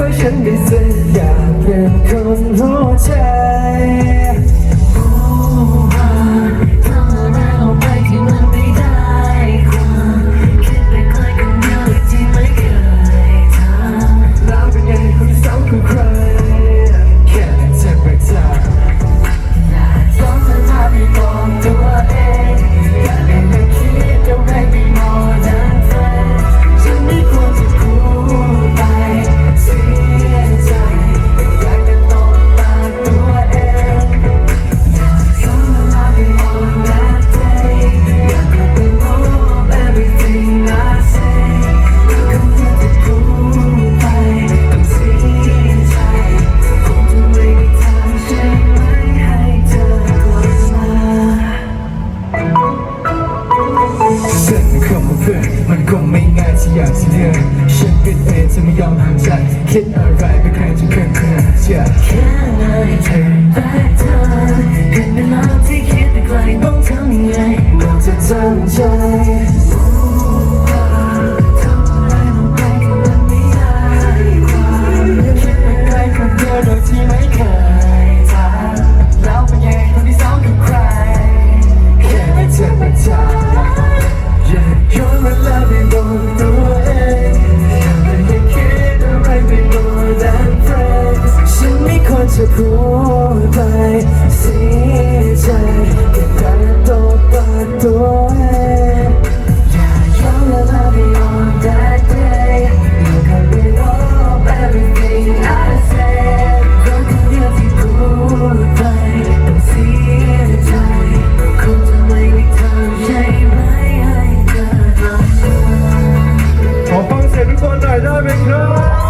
başın biz ไม่ยอมห่างไกลคิดอะไรไม่เคยจะเคืองเคืองเชื่อแค่ไหนเธ one night, that makes no